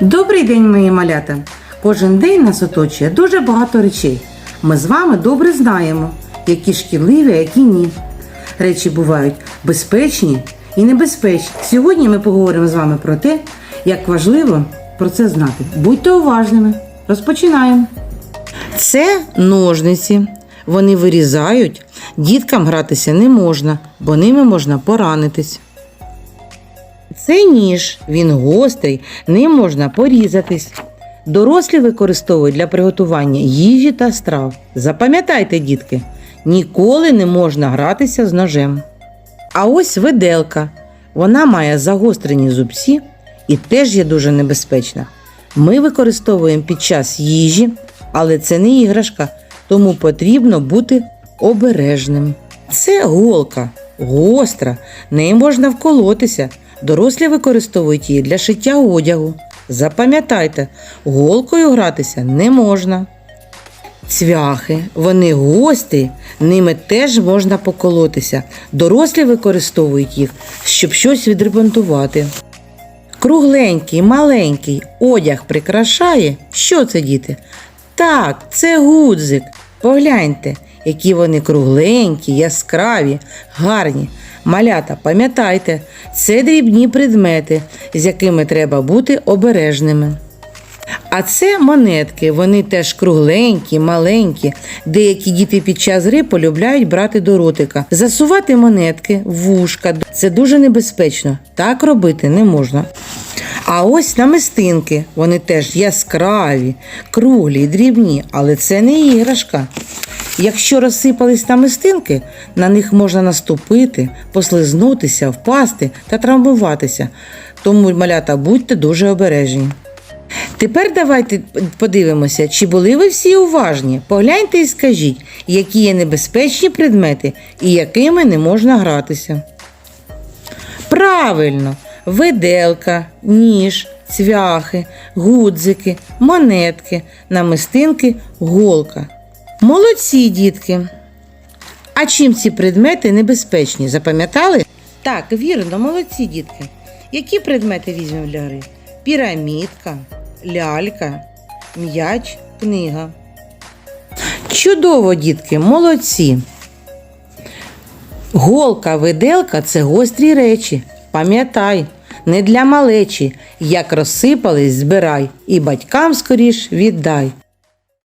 Добрий день, мої малята! Кожен день нас оточує дуже багато речей. Ми з вами добре знаємо, які шкідливі, а які ні. Речі бувають безпечні і небезпечні. Сьогодні ми поговоримо з вами про те, як важливо про це знати. Будьте уважними. Розпочинаємо. Це ножниці. Вони вирізають. Діткам гратися не можна, бо ними можна поранитись. Це ніж, він гострий, ним можна порізатись. Дорослі використовують для приготування їжі та страв. Запам'ятайте, дітки, ніколи не можна гратися з ножем. А ось виделка. Вона має загострені зубці і теж є дуже небезпечна. Ми використовуємо під час їжі, але це не іграшка, тому потрібно бути обережним. Це голка, гостра, нею можна вколотися. Дорослі використовують її для шиття одягу. Запам'ятайте, голкою гратися не можна. Цвяхи, вони гострі, ними теж можна поколотися. Дорослі використовують їх, щоб щось відремонтувати. Кругленький, маленький одяг прикрашає. Що це, діти? Так, це гудзик. Погляньте, які вони кругленькі, яскраві, гарні. Малята, пам'ятайте, це дрібні предмети, з якими треба бути обережними. А це монетки, вони теж кругленькі, маленькі. Деякі діти під час гри полюбляють брати до ротика. Засувати монетки вушка це дуже небезпечно. Так робити не можна. А ось намистинки, вони теж яскраві, круглі, дрібні, але це не іграшка. Якщо розсипались намистинки, на них можна наступити, послизнутися, впасти та травмуватися. Тому, малята, будьте дуже обережні. Тепер давайте подивимося, чи були ви всі уважні. Погляньте і скажіть, які є небезпечні предмети і якими не можна гратися. Правильно, виделка, ніж, цвяхи, гудзики, монетки, намистинки, голка. Молодці, дітки. А чим ці предмети небезпечні? Запам'ятали? Так, вірно, молодці, дітки. Які предмети візьмемо для гри? Пірамідка, лялька, м'яч, книга. Чудово, дітки, молодці. Голка, виделка це гострі речі. Пам'ятай, не для малечі. Як розсипались, збирай, і батькам скоріш віддай.